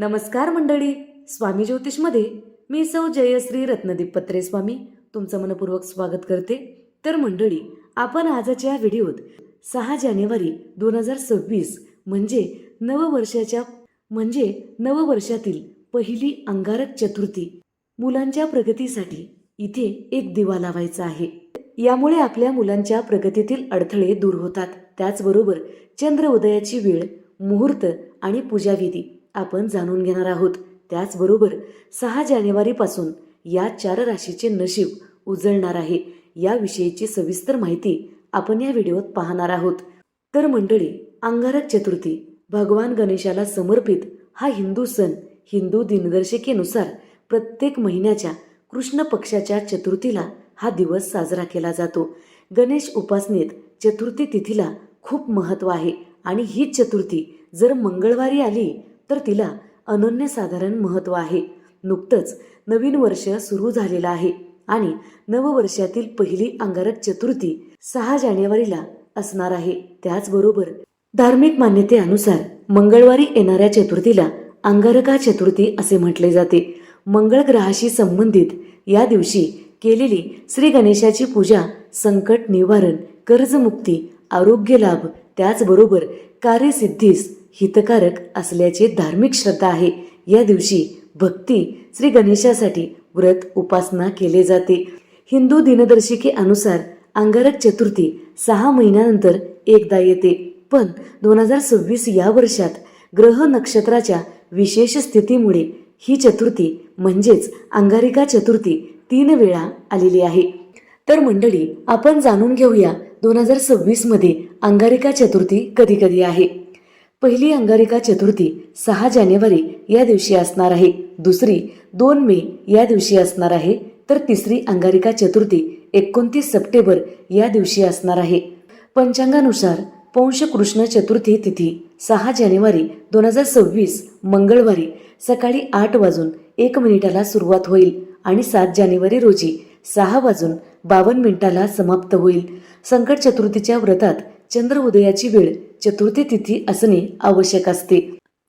नमस्कार मंडळी स्वामी ज्योतिषमध्ये मी सौ जयश्री रत्नदीप पत्रे स्वामी तुमचं मनपूर्वक स्वागत करते. तर मंडळी आपण आजच्या व्हिडिओत सहा जानेवारी दोन हजार सव्वीस म्हणजे नववर्षाच्या म्हणजे नववर्षातील पहिली अंगारक चतुर्थी मुलांच्या प्रगतीसाठी इथे एक दिवा लावायचा आहे. यामुळे आपल्या मुलांच्या प्रगतीतील अडथळे दूर होतात. त्याचबरोबर चंद्र उदयाची वेळ मुहूर्त आणि पूजाविधी आपण जाणून घेणार आहोत. त्याचबरोबर सहा जानेवारीपासून या चार राशीचे नशीब उजळणार आहे. याविषयीची सविस्तर माहिती आपण या व्हिडिओत पाहणार आहोत. तर मंडळी अंगारक चतुर्थी भगवान गणेशाला समर्पित हा हिंदू सण हिंदू दिनदर्शिकेनुसार प्रत्येक महिन्याच्या कृष्ण पक्षाच्या चतुर्थीला हा दिवस साजरा केला जातो. गणेश उपासनेत चतुर्थी तिथीला खूप महत्त्व आहे आणि ही चतुर्थी जर मंगळवारी आली तर तिला अनन्यसाधारण महत्त्व आहे. नुकतंच नवीन वर्ष सुरू झालेलं आहे आणि नववर्षातील पहिली अंगारक चतुर्थी सहा जानेवारीला असणार आहे. त्याचबरोबर धार्मिक मान्यतेनुसार मंगळवारी येणाऱ्या चतुर्थीला अंगारका चतुर्थी असे म्हटले जाते. मंगळ ग्रहाशी संबंधित या दिवशी केलेली श्री गणेशाची पूजा संकट निवारण कर्जमुक्ती आरोग्य लाभ त्याचबरोबर कार्यसिद्धीस हितकारक असल्याचे धार्मिक श्रद्धा आहे. या दिवशी भक्ती श्री गणेशासाठी व्रत उपासना केले जाते. हिंदू दिनदर्शिकेनुसार अंगारक चतुर्थी सहा महिन्यानंतर एकदा येते. पण दोन हजार सव्वीस या वर्षात ग्रह नक्षत्राच्या विशेष स्थितीमुळे ही चतुर्थी म्हणजेच अंगारिका चतुर्थी तीन वेळा आलेली आहे. तर मंडळी आपण जाणून घेऊया दोन हजार सव्वीसमध्ये अंगारिका चतुर्थी कधी कधी आहे. पहिली अंगारिका चतुर्थी सहा जानेवारी या दिवशी असणार आहे. दुसरी दोन मे या दिवशी असणार आहे. तर तिसरी अंगारिका चतुर्थी एकोणतीस सप्टेंबर या दिवशी असणार आहे. पंचांगानुसार पौंश कृष्ण चतुर्थी तिथी सहा जानेवारी दोन हजार सव्वीस मंगळवारी सकाळी आठ वाजून एक मिनिटाला सुरुवात होईल आणि सात जानेवारी रोजी सहा वाजून बावन्न मिनिटाला समाप्त होईल. संकट चतुर्थीच्या व्रतात चंद्र उदयाची वेळ चतुर्थी तिथी असणे आवश्यक असते.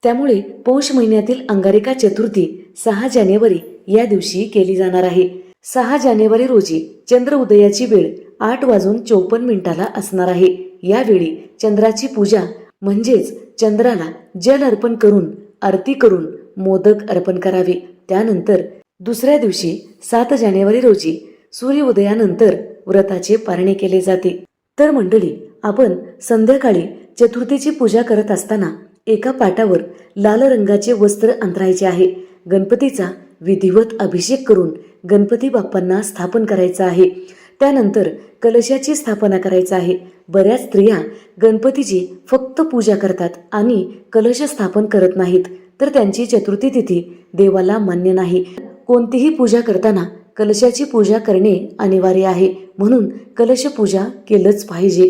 त्यामुळे पौष महिन्यातील अंगारिका चतुर्थी सहा जानेवारी या दिवशी केली जाणार आहे. सहा जानेवारी रोजी चंद्र उदयाची वेळ आठ वाजून चौपन्न मिनिटाला असणार आहे. यावेळी चंद्राची पूजा म्हणजेच चंद्राला जल अर्पण करून आरती करून मोदक अर्पण करावे. त्यानंतर दुसऱ्या दिवशी सात जानेवारी रोजी सूर्योदयानंतर व्रताचे पारणे केले जाते. तर मंडळी आपण संध्याकाळी चतुर्थीची पूजा करत असताना एका पाटावर लाल रंगाचे वस्त्र अंतरायचे आहे. गणपतीचा विधिवत अभिषेक करून गणपती बाप्पांना स्थापन करायचं आहे. त्यानंतर कलशाची स्थापना करायचं आहे. बऱ्याच स्त्रिया गणपतीची फक्त पूजा करतात आणि कलश स्थापन करत नाहीत. तर त्यांची चतुर्थी तिथी देवाला मान्य नाही. कोणतीही पूजा करताना कलशाची पूजा करणे अनिवार्य आहे. म्हणून कलश पूजा केलंच पाहिजे.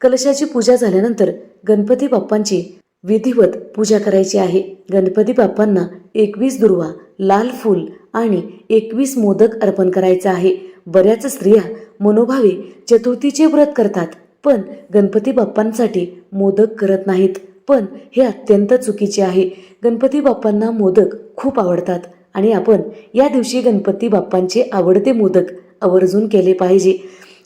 कलशाची पूजा झाल्यानंतर गणपती बाप्पांची विधिवत पूजा करायची आहे. गणपती बाप्पांना एकवीस दुर्वा लाल फूल आणि एकवीस मोदक अर्पण करायचं आहे. बऱ्याच स्त्रिया मनोभावे चतुर्थीचे व्रत करतात पण गणपती बाप्पांसाठी मोदक करत नाहीत. पण हे अत्यंत चुकीचे आहे. गणपती बाप्पांना मोदक खूप आवडतात. आणि आपण या दिवशी गणपती बाप्पांचे आवडते मोदक आवर्जून केले पाहिजे.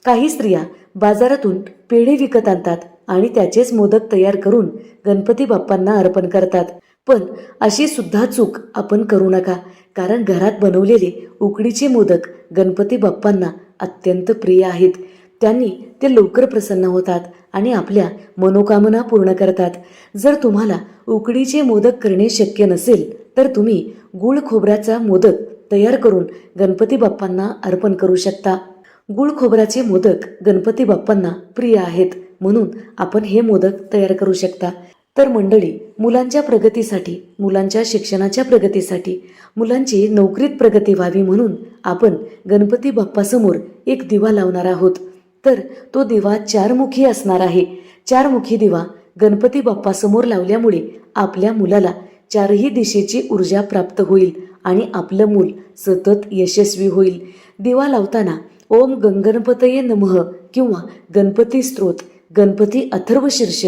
काही स्त्रिया बाजारातून पेढे विकत आणतात आणि त्याचेच मोदक तयार करून गणपती बाप्पांना अर्पण करतात. पण अशी सुद्धा चूक आपण करू नका कारण घरात बनवलेले उकडीचे मोदक गणपती बाप्पांना अत्यंत प्रिय आहेत. त्यांनी ते लवकर प्रसन्न होतात आणि आपल्या मनोकामना पूर्ण करतात. जर तुम्हाला उकडीचे मोदक करणे शक्य नसेल तर तुम्ही गुळ खोबऱ्याचा मोदक तयार करून गणपती बाप्पांना अर्पण करू शकता. गुळ खोबऱ्याचे मोदक गणपती बाप्पांना प्रिय आहेत म्हणून आपण हे मोदक तयार करू शकता. तर मंडळी मुलांच्या प्रगतीसाठी मुलांच्या शिक्षणाच्या प्रगतीसाठी मुलांची नोकरीत प्रगती व्हावी म्हणून आपण गणपती बाप्पासमोर एक दिवा लावणार आहोत. तर तो दिवा चारमुखी असणार आहे. चारमुखी दिवा गणपती बाप्पासमोर लावल्यामुळे आपल्या मुलाला चारही दिशेची ऊर्जा प्राप्त होईल आणि आपलं मूल सतत यशस्वी होईल. दिवा लावताना ओम गंगणपतये नमः किंवा गणपती स्त्रोत गणपती अथर्व शीर्ष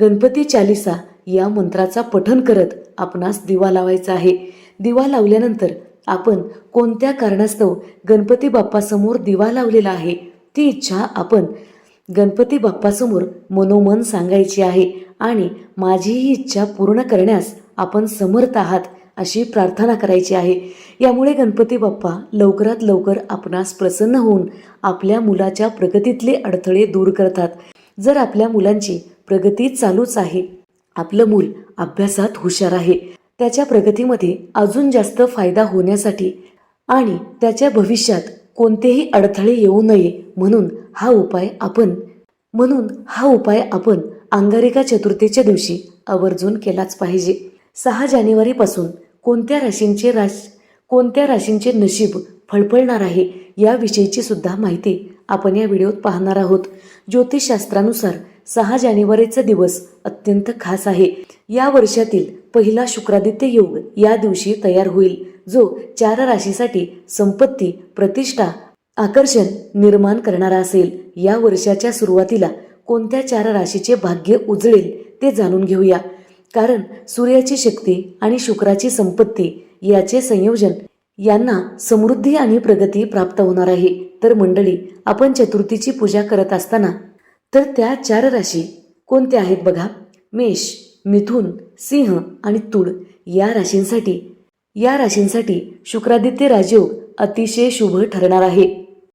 गणपती चालिसा या मंत्राचा पठन करत आपणास दिवा लावायचा आहे. दिवा लावल्यानंतर आपण कोणत्या कारणास्तव गणपती बाप्पासमोर दिवा लावलेला आहे? ती इच्छा आपण गणपती बाप्पासमोर मनोमन सांगायची आहे आणि माझी ही इच्छा पूर्ण करण्यास आपण समर्थ आहात अशी प्रार्थना करायची आहे. यामुळे गणपती बाप्पा लवकरात लवकर आपणास प्रसन्न होऊन आपल्या मुलाच्या प्रगतीतले अडथळे दूर करतात. जर आपल्या मुलांची प्रगती चालूच आहे आपलं मूल अभ्यासात हुशार आहे त्याच्या प्रगतीमध्ये अजून जास्त फायदा होण्यासाठी आणि त्याच्या भविष्यात कोणतेही अडथळे येऊ नये म्हणून हा उपाय आपण म्हणून हा उपाय आपण अंगारिका चतुर्थीच्या दिवशी आवर्जून केलाच पाहिजे. सहा जानेवारीपासून कोणत्या राशींचे राश कोणत्या राशींचे नशीब फळफळणार आहे याविषयीची सुद्धा माहिती आपण या व्हिडिओत पाहणार आहोत. ज्योतिषशास्त्रानुसार सहा जानेवारीचा दिवस अत्यंत खास आहे. या वर्षातील पहिला शुक्रादित्य योग या दिवशी तयार होईल जो चार राशीसाठी संपत्ती प्रतिष्ठा आकर्षण निर्माण करणारा असेल. या वर्षाच्या सुरुवातीला कोणत्या चार राशीचे भाग्य उजळेल ते जाणून घेऊया. कारण सूर्याची शक्ती आणि शुक्राची संपत्ती याचे संयोजन यांना समृद्धी आणि प्रगती प्राप्त होणार आहे. तर मंडळी आपण चतुर्थीची पूजा करत असताना तर त्या चार राशी कोणत्या आहेत बघा? मेष मिथुन सिंह आणि तुळ या राशींसाठी. या राशींसाठी शुक्रादित्य राजयोग अतिशय शुभ ठरणार आहे.